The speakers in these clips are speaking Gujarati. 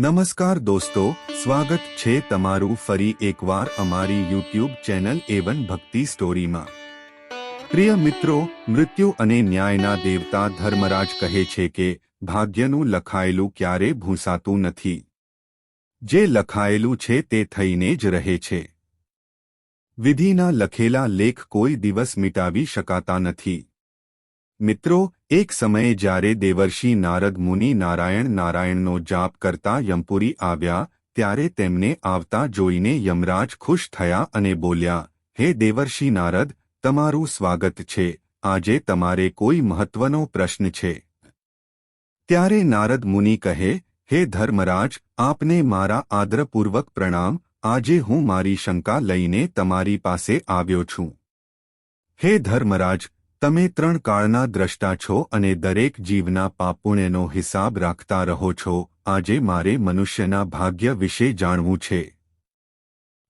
નમસ્કાર દોસ્તો, સ્વાગત છે તમારું ફરી એકવાર અમારી યુટ્યુબ ચેનલ એવન ભક્તિ સ્ટોરીમાં. પ્રિય મિત્રો, મૃત્યુ અને ન્યાયના દેવતા ધર્મરાજ કહે છે કે, ભાગ્યનું લખાયેલું ક્યારે ભૂંસાતું નથી. જે લખાયેલું છે તે થઈને જ રહે છે. વિધિના લખેલા લેખ કોઈ દિવસ મિટાવી શકાતા નથી. મિત્રો, એક સમયે જ્યારે દેવર્ષિ નારદ મુનિ નારાયણ નારાયણનો જાપ કરતા યમપુરી આવ્યા, ત્યારે તેમને આવતા જોઈને યમરાજ ખુશ થયા અને બોલ્યા, હે દેવર્ષિ નારદ, તમારું સ્વાગત છે. આજે તમારે કોઈ મહત્વનો પ્રશ્ન છે. ત્યારે નારદ મુનિ કહે, હે ધર્મરાજ, આપને મારા આદરપૂર્વક પ્રણામ. આજે હું મારી શંકા લઈને તમારી પાસે આવ્યો છું. હે ધર્મરાજ તમે ત્રણ કાળના દ્રષ્ટા છો અને દરેક જીવના પાપુણ્યનો હિસાબ રાખતા રહો છો, આજે મારે મનુષ્યના ભાગ્ય વિશે જાણવું છે.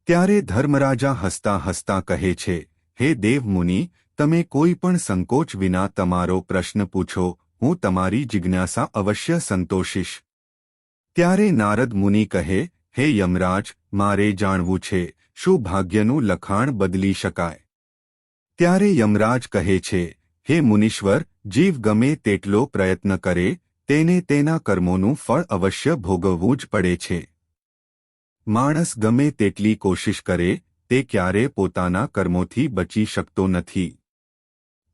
ત્યારે ધર્મરાજા હસતા હસતા કહે છે, હે દેવમુનિ તમે કોઈ પણ સંકોચ વિના તમારો પ્રશ્ન પૂછો, હું તમારી જિજ્ઞાસા અવશ્ય સંતોષીશ. ત્યારે નારદ મુનિ કહે, હે યમરાજ, મારે જાણવું છે, શું ભાગ્યનું લખાણ બદલી શકાય? ત્યારે યમરાજ કહે છે, હે મુનીશ્વર, જીવ ગમે તેટલો પ્રયત્ન કરે, તેને તેના કર્મોનું ફળ અવશ્ય ભોગવવું જ પડે છે. માણસ ગમે તેટલી કોશિશ કરે, તે ક્યારે પોતાના કર્મોથી બચી શકતો નથી.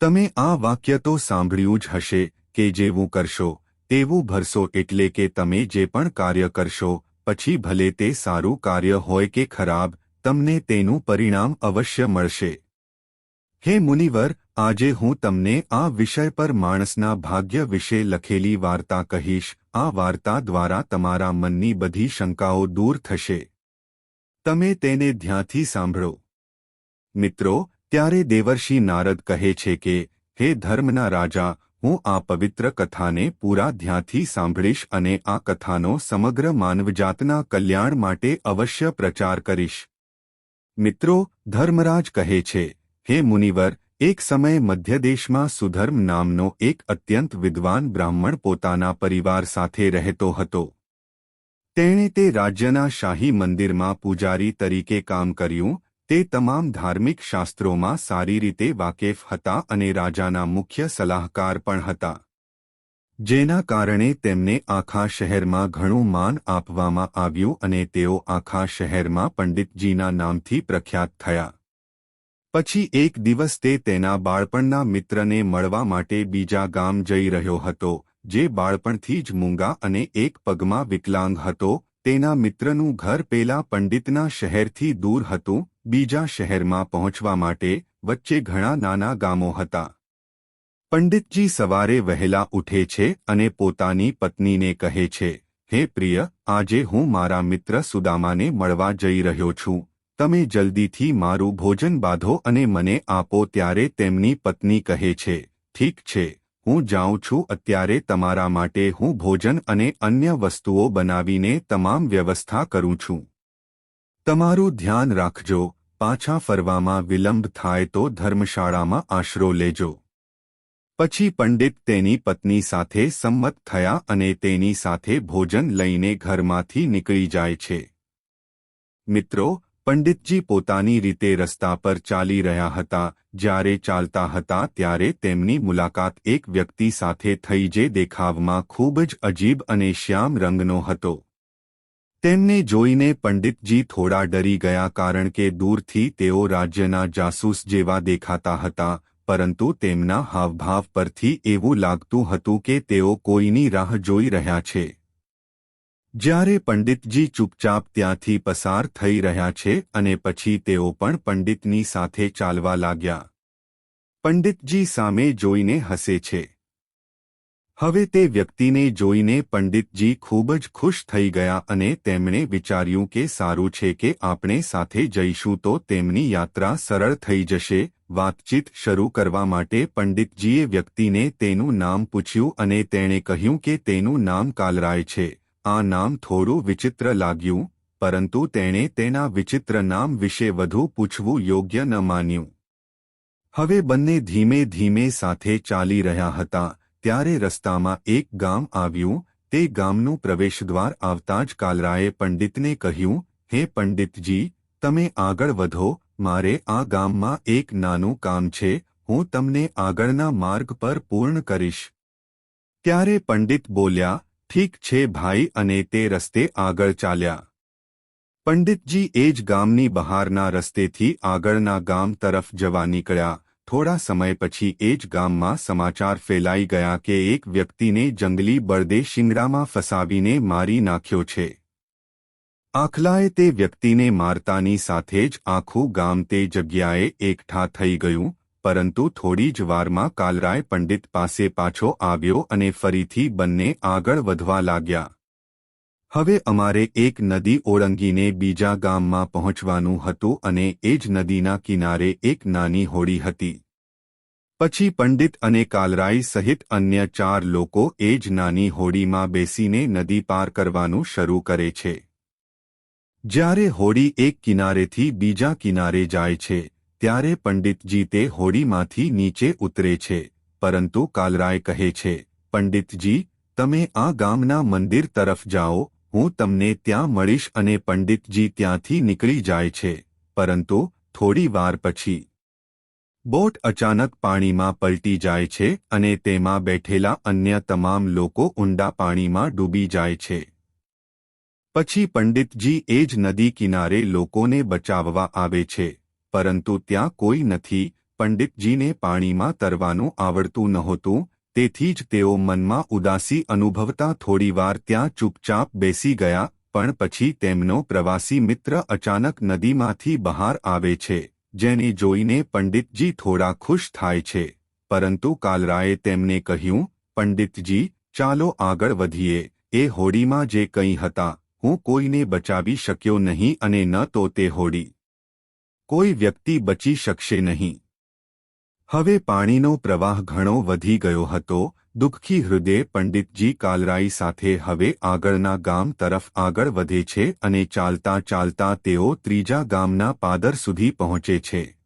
તમે આ વાક્ય તો સાંભળ્યું જ હશે કે જેવું કરશો, તેવું ભરશો એટલે કે તમે જે પણ કાર્ય કરશો, પછી ભલે તે સારું કાર્ય હોય કે ખરાબ, તમને તેનું પરિણામ અવશ્ય મળશે. હે મુનિવર, આજે હું તમને આ વિષય પર માણસના ભાગ્ય વિશે લખેલી વાર્તા કહીશ. આ વાર્તા દ્વારા તમારા મનની બધી શંકાઓ દૂર થશે. તમે તેને ધ્યાનથી સાંભળો. મિત્રો, ત્યારે દેવર્ષિ નારદ કહે છે કે, હે ધર્મના રાજા, હું આ પવિત્ર કથાને પૂરા ધ્યાનથી સાંભળીશ અને આ કથાનો સમગ્ર માનવજાતના કલ્યાણ માટે અવશ્ય પ્રચાર કરીશ. મિત્રો, ધર્મરાજ કહે છે હે મુનિવર, એક સમયે મધ્યદેશમાં સુધર્મ નામનો એક અત્યંત વિદ્વાન બ્રાહ્મણ પોતાના પરિવાર સાથે રહેતો હતો. તેણે તે રાજ્યના શાહી મંદિરમાં પૂજારી તરીકે કામ કર્યું, તે તમામ ધાર્મિક શાસ્ત્રોમાં સારી રીતે વાકેફ હતા અને રાજાના મુખ્ય સલાહકાર પણ હતા. જેના કારણે તેમને આખા શહેરમાં ઘણું માન આપવામાં આવ્યું અને તેઓ આખા શહેરમાં પંડિતજીના નામથી પ્રખ્યાત થયા. પછી એક દિવસ તે તેના બાળપણના મિત્રને મળવા માટે બીજા ગામ જઈ રહ્યો હતો, જે બાળપણથી જ મૂંગા અને એક પગમાં વિકલાંગ હતો. તેના મિત્રનું ઘર પેલા પંડિતના શહેરથી દૂર હતું, બીજા શહેરમાં પહોંચવા માટે, વચ્ચે ઘણા નાના ગામો હતા. પંડિતજી સવારે વહેલા ઉઠે છે અને પોતાની પત્નીને કહે છે, હે પ્રિય, આજે હું મારા મિત્ર સુદામાને મળવા જઈ રહ્યો છું. તમે જલ્દીથી મારું ભોજન બાંધો અને મને આપો ત્યારે તેમની પત્ની કહે છે, ઠીક છે, હું જાઉં છું, અત્યારે તમારા માટે હું ભોજન અને અન્ય વસ્તુઓ બનાવીને તમામ વ્યવસ્થા કરું છું. તમારું ધ્યાન રાખજો, પાછા ફરવામાં વિલંબ થાય તો ધર્મશાળામાં આશરો લેજો. પછી પંડિત તેની પત્ની સાથે સંમત થયા અને તેની સાથે ભોજન લઈને ઘરમાંથી નીકળી જાય છે. મિત્રો પંડિતજી પોતાની રીતે રસ્તા પર ચાલી રહ્યા હતા, જ્યારે ચાલતા હતા ત્યારે તેમની મુલાકાત એક વ્યક્તિ સાથે થઈ જે દેખાવમાં ખૂબ જ અજીબ અને શ્યામ રંગનો હતો. તેમને જોઈને પંડિતજી થોડા ડરી ગયા કારણ કે દૂરથી તેઓ રાજ્યના જાસૂસ જેવા દેખાતા હતા, પરંતુ તેમના હાવભાવ પરથી એવું લાગતું હતું કે તેઓ કોઈની રાહ જોઈ રહ્યા છે. જ્યારે પંડિતજી ચૂપચાપ ત્યાંથી પસાર થઈ રહ્યા છે અને પછી તેઓ પણ પંડિતની સાથે ચાલવા લાગ્યા. પંડિતજી સામે જોઈને હસે છે. હવે તે વ્યક્તિને જોઈને પંડિતજી ખૂબ જ ખુશ થઈ ગયા અને તેમણે વિચાર્યું કે સારું છે કે આપણે સાથે જઈશું તો તેમની યાત્રા સરળ થઈ જશે. વાતચીત શરૂ કરવા માટે પંડિતજીએ વ્યક્તિને તેનું નામ પૂછ્યું અને તેણે કહ્યું કે તેનું નામ કાલરાય છે. આ નામ થોડું વિચિત્ર લાગ્યું, પરંતુ તેણે તેના વિચિત્ર નામ વિશે વધુ પૂછવું યોગ્ય ન માન્યું. હવે બંને ધીમે ધીમે સાથે ચાલી રહ્યા હતા, ત્યારે રસ્તામાં એક ગામ આવ્યું, તે ગામનું પ્રવેશદ્વાર આવતા જ કાલરાએ પંડિતને કહ્યું, હે પંડિતજી, તમે આગળ વધો, મારે આ ગામમાં એક નાનું કામ છે, હું તમને આગળના માર્ગ પર પૂર્ણ કરીશ. ત્યારે પંડિત બોલ્યા ઠીક છે ભાઈ અને તે રસ્તે આગળ ચાલ્યા. પંડિતજી એ જ ગામની બહારના રસ્તેથી આગળના ગામ તરફ જવા નીકળ્યા. થોડા સમય પછી એ જ ગામમાં સમાચાર ફેલાઈ ગયા કે એક વ્યક્તિને જંગલી બળદે શિંગડામાં ફસાવીને મારી નાખ્યો છે. આખલાએ તે વ્યક્તિને મારતાની સાથે જ આખું ગામ તે જગ્યાએ એકઠા થઈ ગયું. પરંતુ થોડી જ વારમાં કાલરાય પંડિત પાસે પાછો આવ્યો અને ફરીથી બંને આગળ વધવા લાગ્યા. હવે અમારે એક નદી ઓળંગીને બીજા ગામમાં પહોંચવાનું હતું અને એ જ નદીના કિનારે એક નાની હોડી હતી. પછી પંડિત અને કાલરાઈ સહિત અન્ય ચાર લોકો એ જ નાની હોડીમાં બેસીને નદી પાર કરવાનું શરૂ કરે છે. જ્યારે હોડી એક કિનારેથી બીજા કિનારે જાય છે ત્યારે પંડિતજી તે હોડીમાંથી નીચે ઉતરે છે, પરંતુ કાલરાય કહે છે, પંડિતજી, તમે આ ગામના મંદિર તરફ જાઓ, હું તમને ત્યાં મળીશ અને પંડિતજી ત્યાંથી નીકળી જાય છે. પરંતુ થોડી વાર પછી બોટ અચાનક પાણીમાં પલટી જાય છે અને તેમાં બેઠેલા અન્ય તમામ લોકો ઊંડા પાણીમાં ડૂબી જાય છે. પછી પંડિતજી એ જ નદી કિનારે લોકોને બચાવવા આવે છે. પરંતુ ત્યાં કોઈ નથી, પંડિતજીને પાણીમાં તરવાનું આવડતું નહોતું, તેથી જ તેઓ મનમાં ઉદાસી અનુભવતા થોડીવાર ત્યાં ચૂપચાપ બેસી ગયા, પણ પછી તેમનો પ્રવાસી મિત્ર અચાનક નદીમાંથી બહાર આવે છે, જેને જોઈને પંડિતજી થોડા ખુશ થાય છે. પરંતુ કાલરાએ તેમને કહ્યું, પંડિતજી, ચાલો આગળ વધીએ, એ હોડીમાં જે કંઈ હતા, હું કોઈને બચાવી શક્યો નહીં અને ન તો તે હોડી કોઈ વ્યક્તિ બચી શકશે નહીં. હવે પાણીનો પ્રવાહ ઘણો વધી ગયો હતો, દુઃખી હૃદય પંડિતજી કાલરાઈ સાથે હવે આગળના ગામ તરફ આગળ વધે છે અને ચાલતા ચાલતા તેઓ ત્રીજા ગામના પાદર સુધી પહોંચે છે.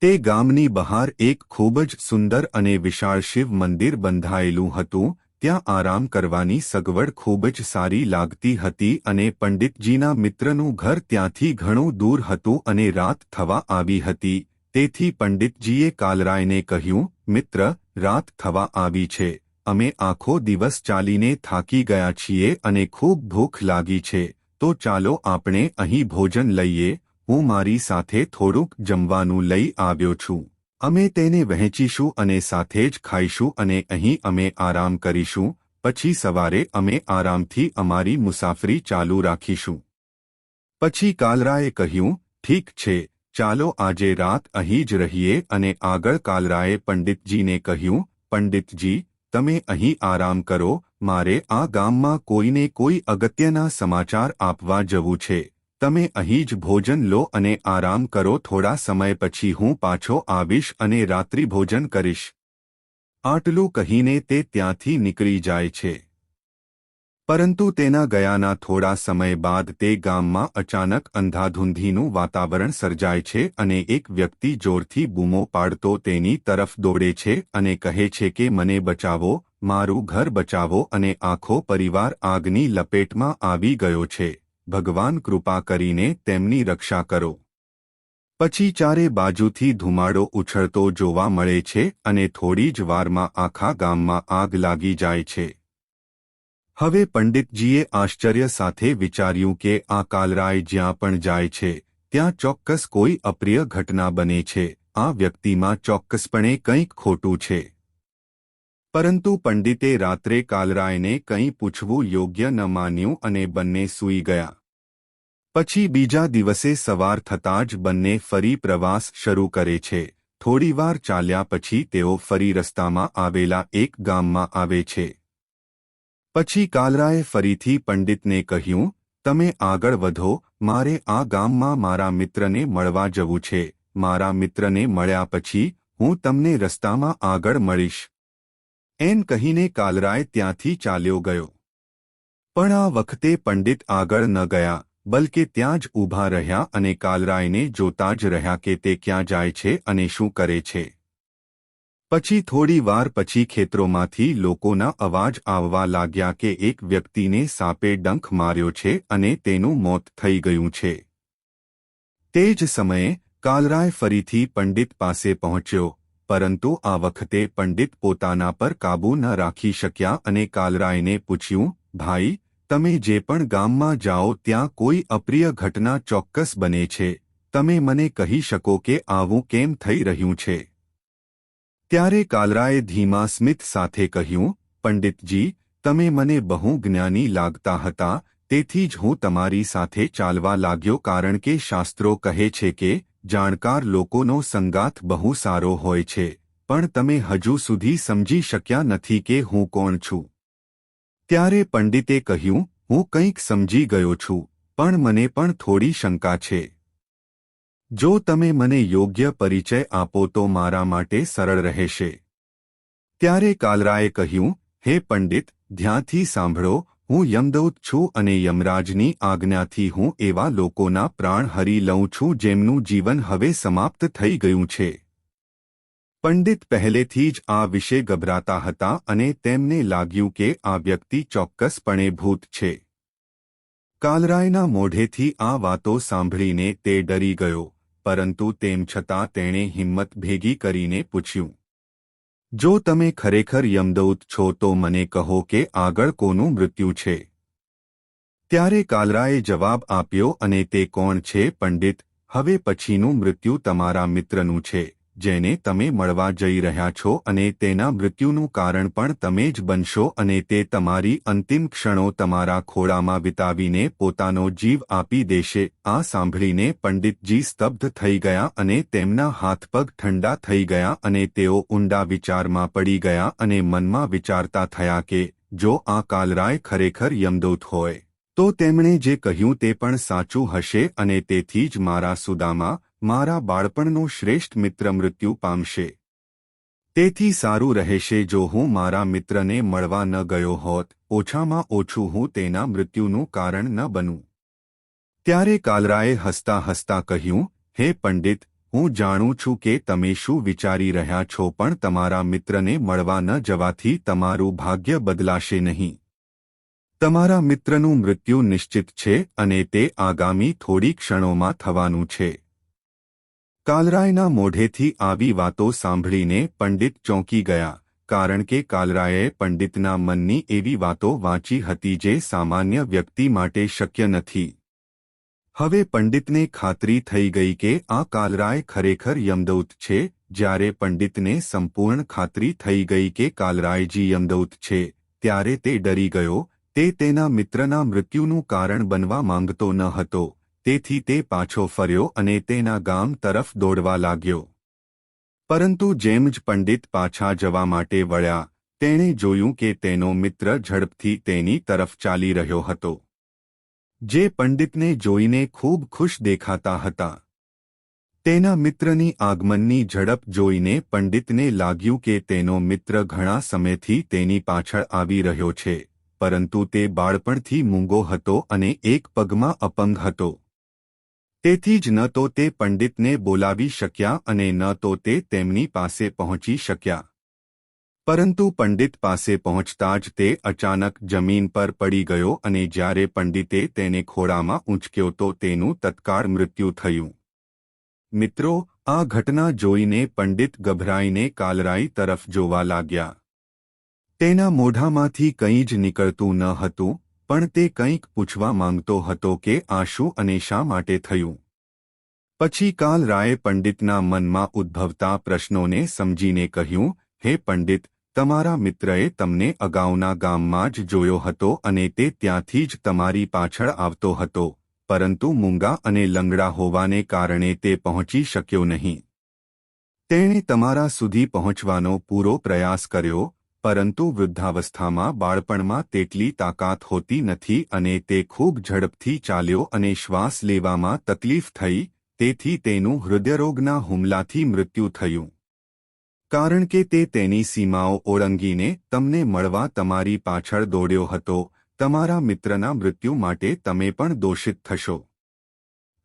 તે ગામની બહાર એક ખૂબ જ સુંદર અને વિશાળ શિવ મંદિર બંધાયેલું હતું ત્યાં આરામ કરવાની સગવડ ખૂબ જ સારી લાગતી હતી અને પંડિતજીના મિત્રનું ઘર ત્યાંથી ઘણું દૂર હતું અને રાત થવા આવી હતી. તેથી પંડિતજીએ કાલરાયને કહ્યું, મિત્ર, રાત થવા આવી છે. અમે આખો દિવસ ચાલીને થાકી ગયા છીએ અને ખૂબ ભૂખ લાગી છે. તો ચાલો આપણે અહીં ભોજન લઈએ. હું મારી સાથે થોડુંક જમવાનું લઈ આવ્યો છું. અમે તેને વહેંચીશું અને સાથે જ ખાઈશું અને અહીં અમે આરામ કરીશું, પછી સવારે અમે આરામથી અમારી મુસાફરી ચાલુ રાખીશું. પછી કાલરાએ કહ્યું, ઠીક છે, ચાલો આજે રાત અહીં જ રહીએ. અને આગળ કાલરાએ પંડિતજીને કહ્યું, પંડિતજી, તમે અહીં આરામ કરો, મારે આ ગામમાં કોઈને કોઈ અગત્યના સમાચાર આપવા જવું છે. તમે અહીં જ ભોજન લો અને આરામ કરો. થોડા સમય પછી હું પાછો આવીશ અને રાત્રિભોજન કરીશ. આટલું કહીને તે ત્યાંથી નીકળી જાય છે. પરંતુ તેના ગયાના થોડા સમય બાદ તે ગામમાં અચાનક અંધાધૂંધીનું વાતાવરણ સર્જાય છે અને એક વ્યક્તિ જોરથી બૂમો પાડતો તેની તરફ દોડે છે અને કહે છે કે, મને બચાવો, મારું ઘર બચાવો, અને આખો પરિવાર આગની લપેટમાં આવી ગયો છે. ભગવાન કૃપા કરીને તેમની રક્ષા કરો. પછી ચારે બાજુથી ધુમાડો ઉછળતો જોવા મળે છે અને થોડી જ વારમાં આખા ગામમાં આગ લાગી જાય છે. હવે પંડિતજીએ આશ્ચર્ય સાથે વિચાર્યું કે આ કાલરાય જ્યાં પણ જાય છે, ત્યાં ચોક્કસ કોઈ અપ્રિય ઘટના બને છે. આ વ્યક્તિમાં ચોક્કસપણે કંઈક ખોટું છે. પરંતુ પંડિતે રાત્રે કાલરાયને કંઈ પૂછવું યોગ્ય ન માન્યું અને બંને સૂઈ ગયા. પછી બીજા દિવસે સવાર થતાં જ બંને ફરી પ્રવાસ શરૂ કરે છે. થોડીવાર ચાલ્યા પછી તેઓ ફરી રસ્તામાં આવેલા એક ગામમાં આવે છે. પછી કાલરાએ ફરીથી પંડિતને કહ્યું, તમે આગળ વધો, મારે આ ગામમાં મારા મિત્રને મળવા જવું છે. મારા મિત્રને મળ્યા પછી હું તમને રસ્તામાં આગળ મળીશ. એમ કહીને કાલરાય ત્યાંથી ચાલ્યો ગયો. પણ આ વખતે પંડિત આગળ ન ગયા, બલકે ત્યાં જ ઊભા રહ્યા અને કાલરાયને જોતા જ રહ્યા કે તે ક્યાં જાય છે અને શું કરે છે. પછી થોડી વાર પછી ખેતરોમાંથી લોકોના અવાજ આવવા લાગ્યા કે એક વ્યક્તિને સાપે ડંખ માર્યો છે અને તેનું મોત થઈ ગયું છે. તે જ સમયે કાલરાય ફરીથી પંડિત પાસે પહોંચ્યો. પરંતુ આ વખતે પંડિત પોતાના પર કાબૂ ન રાખી શક્યા અને કાલરાયને પૂછ્યું, ભાઈ, તમે જે પણ ગામમાં જાઓ ત્યાં કોઈ અપ્રિય ઘટના ચોક્કસ બને છે. તમે મને કહી શકો કે આવું કેમ થઈ રહ્યું છે? ત્યારે કાલરાએ ધીમા સ્મિત સાથે કહ્યું, પંડિતજી, તમે મને બહુ જ્ઞાની લાગતા હતા, તેથી જ હું તમારી સાથે ચાલવા લાગ્યો કારણ કે શાસ્ત્રો કહે છે કે જાણકાર લોકોનો સંગાથ બહુ સારો હોય છે, પણ તમે હજુ સુધી સમજી શક્યા નથી કે હું કોણ છું. ત્યારે પંડિતે કહ્યું, હું કંઈક સમજી ગયો છું, પણ મને પણ થોડી શંકા છે. જો તમે મને યોગ્ય પરિચય આપો તો મારા માટે સરળ રહેશે. ત્યારે કાલરાએ કહ્યું, હે પંડિત, ધ્યાનથી સાંભળો હું યમદૌત છું અને યમરાજની આજ્ઞાથી હું એવા લોકોના પ્રાણ હરી લઉં છું જેમનું જીવન હવે સમાપ્ત થઈ ગયું છે. પંડિત પહેલેથી જ આ વિશે ગભરાતા હતા અને તેમને લાગ્યું કે આ વ્યક્તિ ચોક્કસપણે ભૂત છે. કાલરાયના મોઢેથી આ વાતો સાંભળીને તે ડરી ગયો, પરંતુ તેમ છતાં તેણે હિંમત ભેગી કરીને પૂછ્યું જો તમે ખરેખર યમદૌત છો તો મને કહો કે આગળ કોનું મૃત્યુ છે. ત્યારે કાલરાએ જવાબ આપ્યો, અને તે કોણ છે, પંડિત? હવે પછીનું મૃત્યુ તમારા મિત્રનું છે. જેને તમે મળવા જઈ રહ્યા છો અને તેના મૃત્યુનું કારણ પણ તમે જ બનશો અને તે તમારી અંતિમ ક્ષણો તમારા ખોળામાં વિતાવીને પોતાનો જીવ આપી દેશે. આ સાંભળીને પંડિતજી સ્તબ્ધ થઈ ગયા અને તેમના હાથપગ ઠંડા થઈ ગયા અને તેઓ ઊંડા વિચારમાં પડી ગયા અને મનમાં વિચારતા થયા કે, જો આ કાલરાય ખરેખર યમદૂત હોય, તો તેમણે જે કહ્યું તે પણ સાચું હશે અને તેથી જ મારા સુદામાં મારા બાળપણનો શ્રેષ્ઠ મિત્ર મૃત્યુ પામશે. તેથી સારું રહેશે જો હું મારા મિત્રને મળવા ન ગયો હોત, ઓછામાં ઓછું હું તેના મૃત્યુનું કારણ ન બનું. ત્યારે કાલરાએ હસતા હસતા કહ્યું, હે પંડિત, હું જાણું છું કે તમે શું વિચારી રહ્યા છો પણ તમારા મિત્રને મળવા ન જવાથી તમારું ભાગ્ય બદલાશે નહીં. તમારા મિત્રનું મૃત્યુ નિશ્ચિત છે અને તે આગામી થોડી ક્ષણોમાં થવાનું છે. કાલરાયના મોઢેથી આવી વાતો સાંભળીને પંડિત ચોંકી ગયા, કારણ કે કાલરાયે પંડિતના મનની એવી વાતો વાંચી હતી જે સામાન્ય વ્યક્તિ માટે શક્ય નથી. હવે પંડિતને ખાતરી થઈ ગઈ કે આ કાલરાય ખરેખર યમદૌત છે, જ્યારે પંડિતને સંપૂર્ણ ખાતરી થઈ ગઈ કે કાલરાયજી યમદૌત છે, ત્યારે તે ડરી ગયો, તે તેના મિત્રના મૃત્યુનું કારણ બનવા માંગતો ન હતો. તેથી તે પાછો ફર્યો અને તેના ગામ તરફ દોડવા લાગ્યો. પરંતુ જેમ જ પંડિત પાછા જવા માટે વળ્યા, તેણે જોયું કે તેનો મિત્ર ઝડપથી તેની તરફ ચાલી રહ્યો હતો. જે પંડિતને જોઈને ખૂબ ખુશ દેખાતા હતા. તેના મિત્રની આગમનની ઝડપ જોઈને પંડિતને લાગ્યું કે તેનો મિત્ર ઘણા સમયથી તેની પાછળ આવી રહ્યો છે, પરંતુ તે બાળપણથી મૂંગો હતો અને એક પગમાં અપંગ હતો. તેથી જ ન તો તે પંડિતને બોલાવી શક્યા અને ન તો તે તેમની પાસે પહોંચી શક્યા. પરંતુ પંડિત પાસે પહોંચતા જ તે અચાનક જમીન પર પડી ગયો અને જ્યારે પંડિતે તેને ખોળામાં ઊંચક્યો તો તેનું તત્કાળ મૃત્યુ થયું. મિત્રો, આ ઘટના જોઈને પંડિત ગભરાઈને કાલરાઈ તરફ જોવા લાગ્યા. તેના મોઢામાંથી કંઈ જ નીકળતું ન હતું પણ તે કંઈક પૂછવા માંગતો હતો કે આ શું અને શા માટે થયું. પછી કાલ રાયે પંડિતના મનમાં ઉદ્ભવતા પ્રશ્નોને સમજીને કહ્યું, હે પંડિત, તમારા મિત્રએ તમને અગાઉના ગામમાં જ જોયો હતો અને તે ત્યાંથી જ તમારી પાછળ આવતો હતો, પરંતુ મૂંગા અને લંગડા હોવાને કારણે તે પહોંચી શક્યો નહીં. તેણે તમારા સુધી પહોંચવાનો પૂરો પ્રયાસ કર્યો પરંતુ વૃદ્ધાવસ્થામાં બાળપણમાં તેટલી તાકાત હોતી નથી અને તે ખૂબ ઝડપથી ચાલ્યો અને શ્વાસ લેવામાં તકલીફ થઈ, તેથી તેનું હૃદયરોગના હુમલાથી મૃત્યુ થયું. કારણ કે તે તેની સીમાઓ ઓળંગીને તમને મળવા તમારી પાછળ દોડ્યો હતો, તમારા મિત્રના મૃત્યુ માટે તમે પણ દોષિત થશો.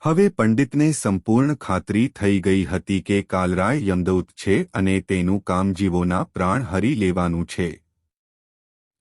હવે પંડિતને સંપૂર્ણ ખાતરી થઈ ગઈ હતી કે કાલરાય યમદૂત છે અને તેનું કામ જીવોના પ્રાણ હરી લેવાનું છે.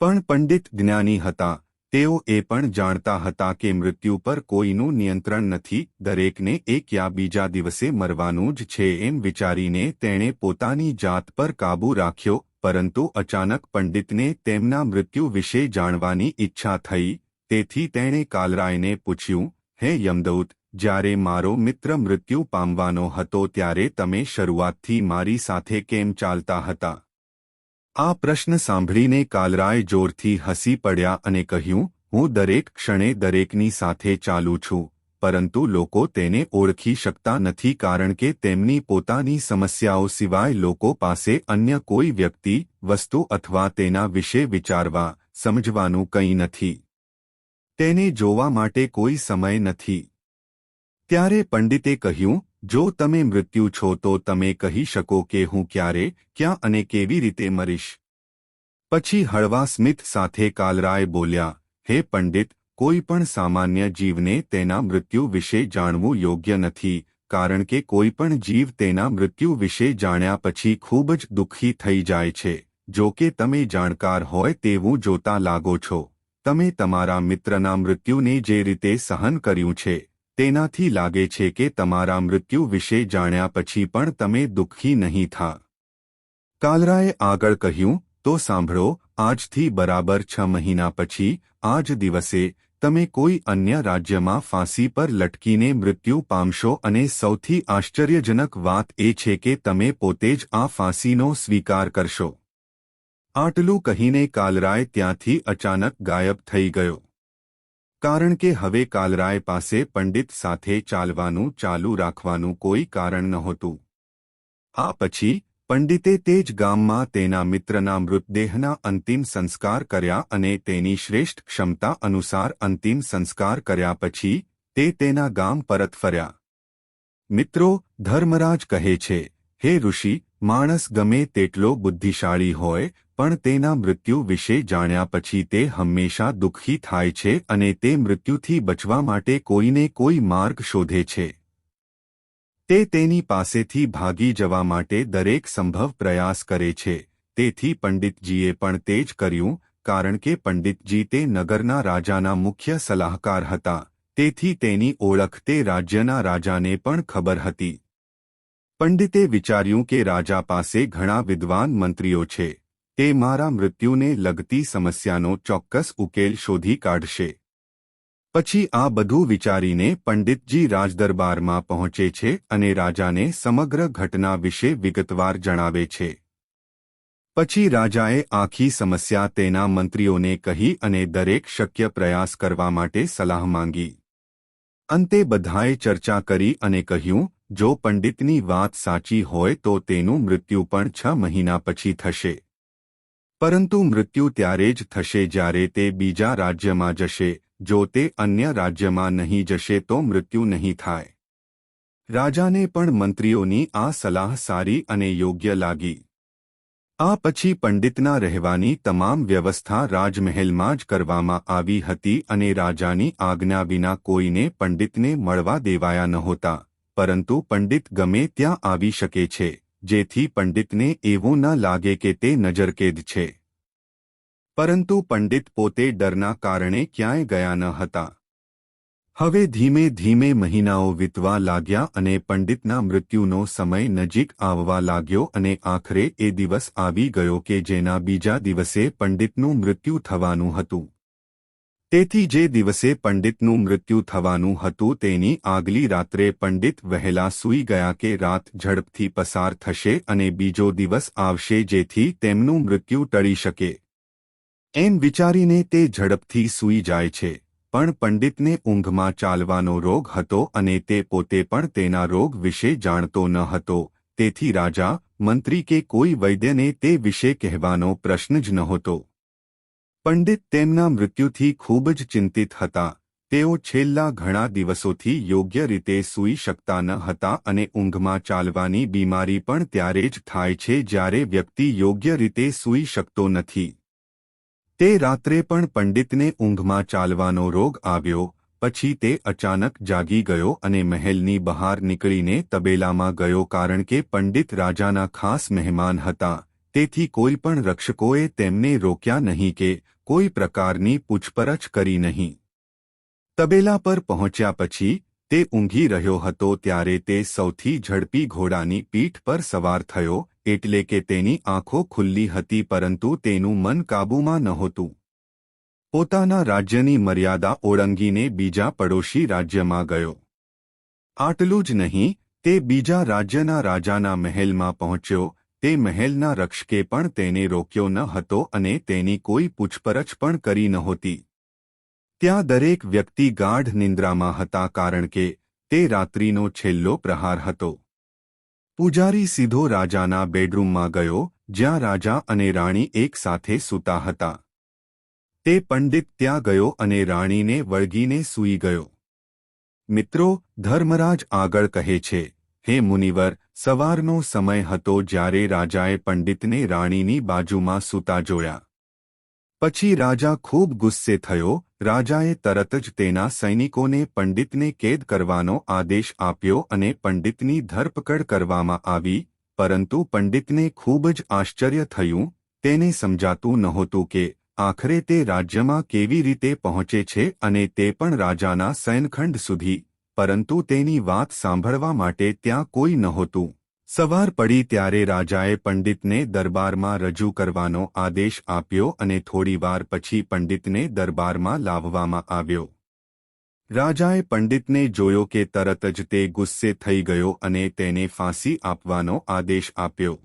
પણ પંડિત જ્ઞાની હતા, તેઓ એ પણ જાણતા હતા કે મૃત્યુ પર કોઈનું નિયંત્રણ નથી, દરેકને એક યા બીજા દિવસે મરવાનું જ છે એમ વિચારીને તેણે પોતાની જાત પર કાબૂ રાખ્યો, પરંતુ અચાનક પંડિતને તેમના મૃત્યુ વિશે જાણવાની ઈચ્છા થઈ, તેથી તેણે કાલરાયને પૂછ્યું, હે યમદૌત જ્યારે મારો મિત્ર મૃત્યુ પામવાનો હતો ત્યારે તમે શરૂઆતથી મારી સાથે કેમ ચાલતા હતા? આ પ્રશ્ન સાંભળીને કાલરાય જોરથી હસી પડ્યા અને કહ્યું, હું દરેક ક્ષણે દરેકની સાથે ચાલું છું, પરંતુ લોકો તેને ઓળખી શકતા નથી કારણ કે તેમની પોતાની સમસ્યાઓ સિવાય લોકો પાસે અન્ય કોઈ વ્યક્તિ, વસ્તુ અથવા તેના વિશે વિચારવા, સમજવાનું કંઈ નથી. તેને જોવા માટે કોઈ સમય નથી. ત્યારે પંડિતે કહ્યું, જો તમે મૃત્યુ છો તો તમે કહી શકો કે હું ક્યારે, ક્યાં અને કેવી રીતે મરીશ. પછી હળવા સ્મિત સાથે કાલરાય બોલ્યા, હે પંડિત, કોઈ પણ સામાન્ય જીવને તેના મૃત્યુ વિશે જાણવું યોગ્ય નથી, કારણ કે કોઈ પણ જીવ તેના મૃત્યુ વિશે જાણ્યા પછી ખૂબ જ દુઃખી થઈ જાય છે. જો કે તમે જાણકાર હોય તેવું જોતા લાગો છો. તમે તમારા મિત્રના મૃત્યુને જે રીતે સહન કર્યું છે તેનાથી લાગે છે કે તમારા મૃત્યુ વિશે જાણ્યા પછી પણ તમે દુઃખી નહીં થા. કાલરાએ આગળ કહ્યું, તો સાંભળો, આજથી બરાબર છ મહિના પછી આ જ દિવસે, તમે કોઈ અન્ય રાજ્યમાં ફાંસી પર લટકીને મૃત્યુ પામશો અને સૌથી આશ્ચર્યજનક વાત એ છે કે તમે પોતે જ આ ફાંસીનો સ્વીકાર કરશો. આટલું કહીને કાલરાય ત્યાંથી અચાનક ગાયબ થઈ ગયો. કારણ કે હવે કાલરાય પાસે પંડિત સાથે ચાલવાનું ચાલુ રાખવાનું કોઈ કારણ નહોતું. આ પછી, પંડિતે તે જ ગામમાં તેના મિત્રના મૃતદેહના અંતિમ સંસ્કાર કર્યા અને તેની શ્રેષ્ઠ ક્ષમતા અનુસાર અંતિમ સંસ્કાર કર્યા પછી, તે તેના ગામ પરત ફર્યા. મિત્રો, ધર્મરાજ કહે છે, હે ઋષિ, માણસ ગમે તેટલો બુદ્ધિશાળી હોય પણ તેના મૃત્યુ વિશે જાણ્યા પછી તે હંમેશા દુઃખી થાય છે અને તે મૃત્યુથી બચવા માટે કોઈને કોઈ માર્ગ શોધે છે. તે તેની પાસેથી ભાગી જવા માટે દરેક સંભવ પ્રયાસ કરે છે. તેથી પંડિતજીએ પણ તે જ કર્યું, કારણ કે પંડિતજી તે નગરના રાજાના મુખ્ય સલાહકાર હતા. તેથી તેની ઓળખ તે રાજ્યના રાજાને પણ ખબર હતી. પંડિતે વિચાર્યું કે રાજા પાસે ઘણા વિદ્વાન મંત્રીઓ છે. તે મારા મૃત્યુને લગતી સમસ્યાનો ચોક્કસ ઉકેલ શોધી કાઢશે. પછી આ બધું વિચારીને પંડિતજી રાજદરબારમાં પહોંચે છે અને રાજાને સમગ્ર ઘટના વિશે વિગતવાર જણાવે છે. પછી રાજાએ આખી સમસ્યા તેના મંત્રીઓને કહી અને દરેક શક્ય પ્રયાસ કરવા માટે સલાહ માંગી. અંતે બધાએ ચર્ચા કરી અને કહ્યું, જો પંડિતની વાત સાચી હોય તો તેનું મૃત્યુ પણ છ મહિના પછી થશે. પરંતુ મૃત્યુ ત્યારે જ થશે જ્યારે તે બીજા રાજ્યમાં જશે, જો તે અન્ય રાજ્યમાં નહીં જશે તો મૃત્યુ નહીં થાય. રાજાને પણ મંત્રીઓની આ સલાહ સારી અને યોગ્ય લાગી. આ પછી પંડિતના રહેવાની તમામ વ્યવસ્થા રાજમહેલમાં જ કરવામાં આવી હતી અને રાજાની આજ્ઞા વિના કોઈને પંડિતને મળવા દેવાયા નહોતા, પરંતુ પંડિત ગમે ત્યાં આવી શકે છે. જેથી પંડિતને એવું ન લાગે કે તે નજરકેદ છે. પરંતુ પંડિત પોતે ડરના કારણે ક્યાંય ગયા ન હતા. હવે ધીમે ધીમે મહિનાઓ વીતવા લાગ્યા અને પંડિતના મૃત્યુનો સમય નજીક આવવા લાગ્યો અને આખરે એ દિવસ આવી ગયો કે જેના બીજા દિવસે પંડિતનું મૃત્યુ થવાનું હતું. તેથી જે દિવસે પંડિતનું મૃત્યુ થવાનું હતું તેની આગલી રાત્રે પંડિત વહેલા સૂઈ ગયા કે રાત ઝડપથી પસાર થશે અને બીજો દિવસ આવશે જેથી તેમનું મૃત્યુ ટળી શકે. એમ વિચારીને તે ઝડપથી સૂઈ જાય છે, પણ પંડિતને ઊંઘમાં ચાલવાનો રોગ હતો અને તે પોતે પણ તેના રોગ વિશે જાણતો ન હતો. તેથી રાજા, મંત્રી કે કોઈ વૈદ્યને તે વિશે કહેવાનો પ્રશ્ન જ નહોતો. પંડિત તેમના મૃત્યુથી ખૂબ જ ચિંતિત હતા. તેઓ છેલ્લા ઘણા દિવસોથી યોગ્ય રીતે સૂઈ શકતા ન હતા અને ઊંઘમાં ચાલવાની બીમારી પણ ત્યારે જ થાય છે જ્યારે વ્યક્તિ યોગ્ય રીતે સૂઈ શકતો નથી. તે રાત્રે પણ પંડિતને ઊંઘમાં ચાલવાનો રોગ આવ્યો, પછી તે અચાનક જાગી ગયો અને મહેલની બહાર નીકળીને તબેલામાં ગયો કારણ કે પંડિત રાજાના ખાસ મહેમાન હતા. તેથી કોઈ પણ રક્ષકોએ તેમને રોક્યા નહીં કે કોઈ પ્રકારની પૂછપરછ કરી નહીં. તબેલા પર પહોંચ્યા પછી તે ઊંઘી રહ્યો હતો ત્યારે તે સૌથી ઝડપી ઘોડાની પીઠ પર સવાર થયો, એટલે કે તેની આંખો ખુલ્લી હતી પરંતુ તેનું મન કાબૂમાં નહોતું. પોતાના રાજ્યની મર્યાદા ઓળંગીને બીજા પડોશી રાજ્યમાં ગયો. આટલું જ નહીં, તે બીજા રાજ્યના રાજાના મહેલમાં પહોંચ્યો તે મહેલના રક્ષકે પણ તેને રોક્યો ન હતો અને તેની કોઈ પૂછપરછ પણ કરી નહોતી. ત્યાં દરેક વ્યક્તિ ગાઢ નિંદ્રામાં હતા કારણ કે તે રાત્રિનો છેલ્લો પ્રહાર હતો. પૂજારી સીધો રાજાના બેડરૂમમાં ગયો, જ્યાં રાજા અને રાણી એકસાથે સૂતા હતા. તે પંડિત ત્યાં ગયો અને રાણીને વળગીને સૂઈ ગયો. મિત્રો, ધર્મરાજ આગળ કહે છે હે મુનિવર, સવારનો સમય હતો જ્યારે રાજાએ પંડિતને રાણીની બાજુમાં સૂતા જોયા. પછી રાજા ખૂબ ગુસ્સે થયો, રાજાએ તરત જ તેના સૈનિકોને પંડિતને કેદ કરવાનો આદેશ આપ્યો અને પંડિતની ધરપકડ કરવામાં આવી, પરંતુ પંડિતને ખૂબ જ આશ્ચર્ય થયું, તેને સમજાતું નહોતું કે આખરે તે રાજ્યમાં કેવી રીતે પહોંચે છે અને તે પણ રાજાના સૈનખંડ સુધી પરંતુ તેની વાત સાંભળવા માટે ત્યાં કોઈ નહોતું. સવાર પડી ત્યારે રાજાએ પંડિતને દરબારમાં રજૂ કરવાનો આદેશ આપ્યો અને થોડીવાર પછી પંડિતને દરબારમાં લાવવામાં આવ્યો. રાજાએ પંડિતને જોયો કે તરત જ તે ગુસ્સે થઈ ગયો અને તેને ફાંસી આપવાનો આદેશ આપ્યો.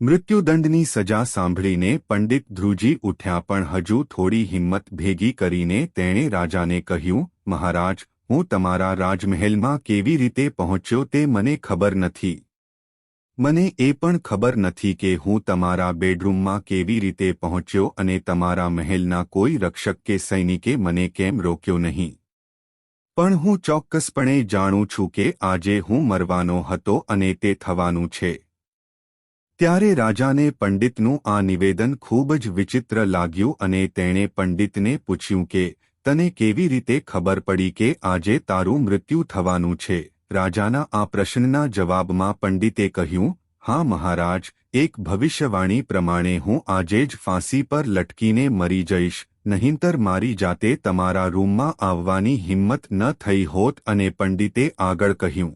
મૃત્યુદંડની સજા સાંભળીને પંડિત ધ્રુજી ઉઠ્યા પણ હજુ થોડી હિંમત ભેગી કરીને તેણે રાજાને કહ્યું, મહારાજ હું તમારા રાજમહેલમાં કેવી રીતે પહોંચ્યો તે મને ખબર નથી. મને એ પણ ખબર નથી કે હું તમારા બેડરૂમમાં કેવી રીતે પહોંચ્યો અને તમારા મહેલના કોઈ રક્ષક કે સૈનિકે મને કેમ રોક્યો નહીં. પણ હું ચોક્કસપણે જાણું છું કે આજે હું મરવાનો હતો અને તે થવાનું છે. ત્યારે રાજાને પંડિતનું આ નિવેદન ખૂબ જ વિચિત્ર લાગ્યું અને તેણે પંડિતને પૂછ્યું કે તને કેવી રીતે ખબર પડી કે આજે તારું મૃત્યુ થવાનું છે? રાજાના આ પ્રશ્નના જવાબમાં પંડિતે કહ્યું, હા મહારાજ, એક ભવિષ્યવાણી પ્રમાણે હું આજે જ ફાંસી પર લટકીને મરી જઈશ, નહીંતર મારી જાતે તમારા રૂમમાં આવવાની હિંમત ન થઈ હોત, અને પંડિતે આગળ કહ્યું.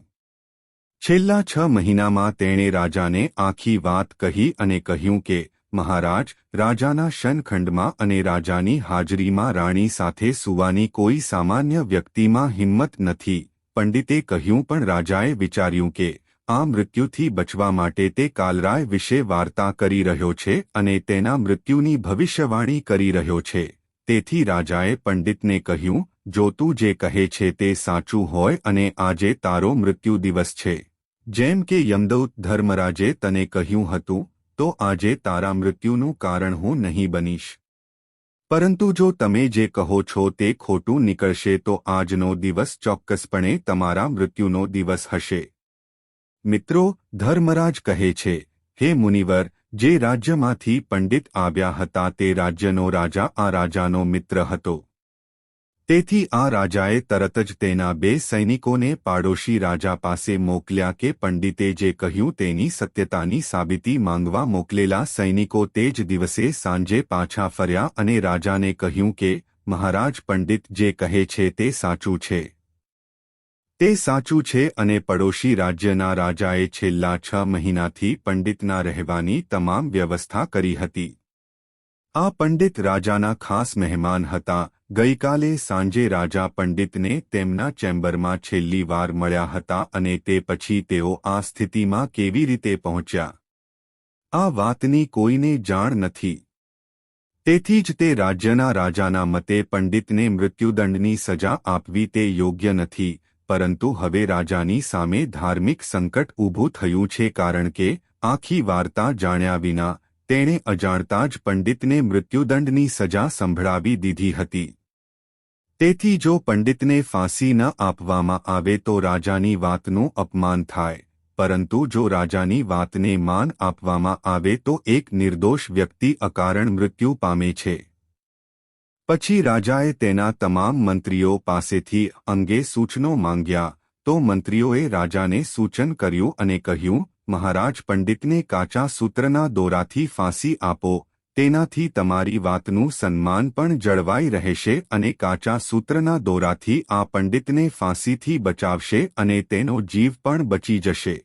છેલ્લા છ મહિનામાં તેણે રાજાને આખી વાત કહી અને કહ્યું કે મહારાજ, રાજાના શનખંડમાં અને રાજાની હાજરીમાં રાણી સાથે સુવાની કોઈ સામાન્ય વ્યક્તિમાં હિંમત નથી. પંડિતે કહ્યું, પણ રાજાએ વિચાર્યું કે, આ મૃત્યુથી બચવા માટે તે કાલરાય વિશે વાર્તા કરી રહ્યો છે અને તેના મૃત્યુની ભવિષ્યવાણી કરી રહ્યો છે. તેથી રાજાએ પંડિતને કહ્યું, જો તું જે કહે છે તે સાચું હોય અને આજે તારો મૃત્યુ દિવસ છે. જેમ કે યમદૌત ધર્મરાજે તને કહ્યું હતું તો આજે તારા મૃત્યુનું કારણ હું નહીં બનીશ. પરંતુ જો તમે જે કહો છો તે ખોટું નીકળશે તો આજનો દિવસ ચોક્કસપણે તમારા મૃત્યુનો દિવસ હશે. મિત્રો, ધર્મરાજ કહે છે, હે મુનિવર, જે રાજ્યમાંથી પંડિત આવ્યા હતા તે રાજ્યનો રાજા આ રાજાનો મિત્ર હતો. તેથી આ રાજાએ તરત જ તેના બે સૈનિકોને પાડોશી રાજા પાસે મોકલ્યા કે પંડિતે જે કહ્યું તેની સત્યતાની સાબિતી માંગવા મોકલેલા સૈનિકો તે જ દિવસે સાંજે પાછા ફર્યા અને રાજાને કહ્યું કે, મહારાજ, પંડિત જે કહે છે તે સાચું છે. તે સાચું છે અને પડોશી રાજ્યના રાજાએ છેલ્લા છ મહિનાથી પંડિતના રહેવાની તમામ વ્યવસ્થા કરી હતી. આ પંડિત રાજાના ખાસ મહેમાન હતા. ગઈકાલે સાંજે રાજા પંડિતને તેમના ચેમ્બરમાં છેલ્લી વાર મળ્યા હતા અને તે પછી તેઓ આ સ્થિતિમાં કેવી રીતે પહોંચ્યા? આ વાતની કોઈને જાણ નથી. તેથી જ તે રાજ્યના રાજાના મતે પંડિતને મૃત્યુદંડની સજા આપવી તે યોગ્ય નથી, પરંતુ હવે રાજાની સામે ધાર્મિક સંકટ ઊભું થયું છે કારણ કે આખી વાર્તા જાણ્યા વિના તેણે અજાણતા જ પંડિતને મૃત્યુદંડની સજા સંભળાવી દીધી હતી. તેથી જો પંડિતને ફાંસી ન આપવામાં આવે તો રાજાની વાતનું અપમાન થાય, પરંતુ જો રાજાની વાતને માન આપવામાં આવે તો એક નિર્દોષ વ્યક્તિ અકારણ મૃત્યુ પામે છે. પછી રાજાએ તેના તમામ મંત્રીઓ પાસેથી અંગે સૂચનો માંગ્યા, તો મંત્રીઓએ રાજાને સૂચન કર્યું અને કહ્યું મહારાજ પંડિતને કાચા સૂત્રના દોરાથી ફાંસી આપો, તેનાથી તમારી વાતનું સન્માન પણ જળવાઈ રહેશે અને કાચા સૂત્રના દોરાથી આ પંડિતને ફાંસીથી બચાવશે અને તેનો જીવ પણ બચી જશે.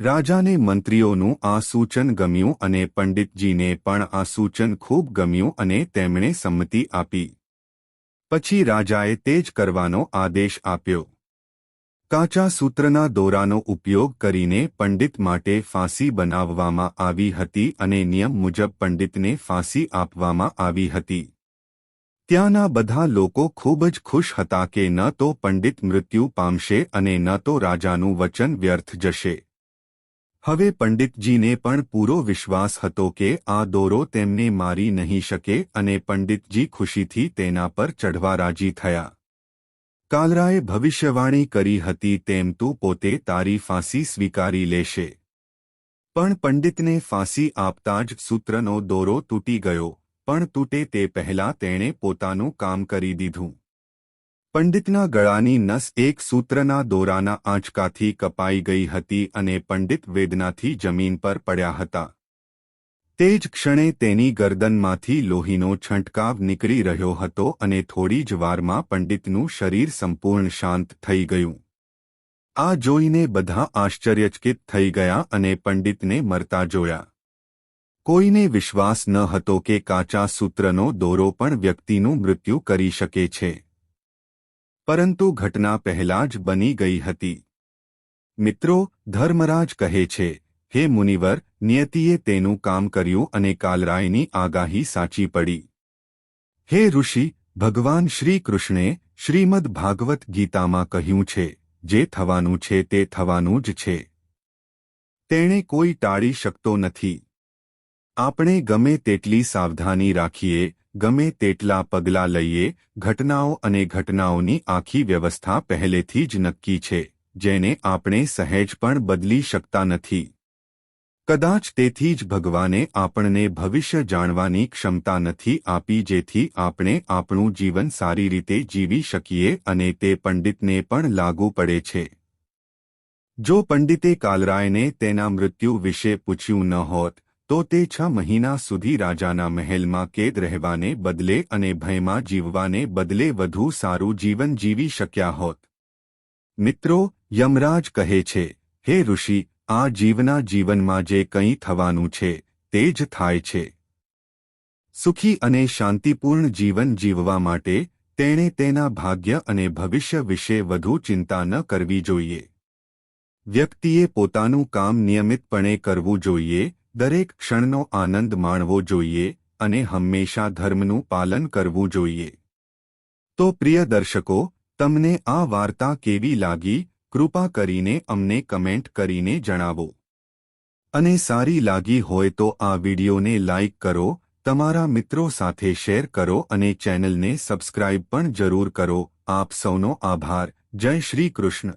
રાજાને મંત્રીઓનું આ સૂચન ગમ્યું અને પંડિતજીને પણ આ સૂચન ખૂબ ગમ્યું અને તેમણે સંમતિ આપી. પછી રાજાએ તે જ કરવાનો આદેશ આપ્યો. કાચા સૂત્રના દોરાનો ઉપયોગ કરીને પંડિત માટે ફાંસી બનાવવામાં આવી હતી અને નિયમ મુજબ પંડિતને ફાંસી આપવામાં આવી હતી. ત્યાંના બધા લોકો ખૂબ જ ખુશ હતા કે ન તો પંડિત મૃત્યુ પામશે અને ન તો રાજાનું વચન વ્યર્થ જશે. હવે પંડિતજીને પણ પૂરો વિશ્વાસ હતો કે આ દોરો તેમને મારી નહીં શકે અને પંડિતજી ખુશીથી તેના પર ચઢવા રાજી થયા. કાલરાએ ભવિષ્યવાણી કરી હતી તેમ તું પોતે તારી ફાંસી સ્વીકારી લેશે. પણ પંડિતને ફાંસી આપતા જ સૂત્રનો દોરો તૂટી ગયો, પણ તૂટે તે પહેલાં તેણે પોતાનું કામ કરી દીધું. પંડિતના ગળાની નસ એક સૂત્રના દોરાના આંચકાથી કપાઈ ગઈ હતી અને પંડિત વેદનાથી જમીન પર પડ્યા હતા. તે જ ક્ષણે તેની ગરદનમાંથી લોહીનો છંટકાવ નીકળી રહ્યો હતો અને થોડી જ વારમાં પંડિતનું શરીર સંપૂર્ણ શાંત થઈ ગયું. આ જોઈને બધા આશ્ચર્યચકિત થઈ ગયા અને પંડિતને મરતા જોયા. કોઈને વિશ્વાસ ન હતો કે કાચા સૂત્રનો દોરો પણ વ્યક્તિનું મૃત્યુ કરી શકે છે. પરંતુ ઘટના પહેલા જ બની ગઈ હતી. મિત્રો, ધર્મરાજ કહે છે હે મુનિવર, નિયતિએ તેનું કામ કર્યું અને કાલરાયની આગાહી સાચી પડી. હે ઋષિ, ભગવાન શ્રી કૃષ્ણે શ્રીમદ ભાગવત ગીતામાં કહ્યું છે, જે થવાનું છે તે થવાનું જ છે. તેણે કોઈ ટાળી શકતો નથી. આપણે ગમે તેટલી સાવધાની રાખીએ, ગમે તેટલા પગલાં લઈએ, ઘટનાઓ અને ઘટનાઓની આખી વ્યવસ્થા પહેલેથી જ નક્કી છે, જેને આપણે સહેજ પણ બદલી શકતા નથી. કદાચ તેથી જ ભગવાને આપણને ભવિષ્ય જાણવાની ક્ષમતા નથી આપી જેથી આપણે આપણું જીવન સારી રીતે જીવી શકીએ અને તે પંડિતને પણ લાગુ પડે છે. જો પંડિતે કાલરાયને તેના મૃત્યુ વિશે પૂછ્યું ન હોત, તો તે છ મહિના સુધી રાજાના મહેલમાં કેદ રહેવાને બદલે અને ભયમાં જીવવાને બદલે વધુ સારું જીવન જીવી શક્યા હોત. મિત્રો, યમરાજ કહે છે, હે ઋષિ આ જીવના જીવનમાં જે કંઈ થવાનું છે, તે જ થાય છે. સુખી અને શાંતિપૂર્ણ જીવન જીવવા માટે તેણે તેના ભાગ્ય અને ભવિષ્ય વિશે વધુ ચિંતા ન કરવી જોઈએ. વ્યક્તિએ પોતાનું કામ નિયમિતપણે કરવું જોઈએ, દરેક ક્ષણનો આનંદ માણવો જોઈએ અને હંમેશા ધર્મનું પાલન કરવું જોઈએ. તો પ્રિય દર્શકો, તમને આ વાર્તા કેવી લાગી? કૃપા કરીને અમને કમેન્ટ કરીને જણાવો. અને સારી લાગી હોય તો આ વિડિયોને લાઇક કરો, તમારા મિત્રો સાથે શેર કરો અને ચેનલને સબસ્ક્રાઇબ પણ જરૂર કરો. આપ સૌનો આભાર. જય શ્રી કૃષ્ણ.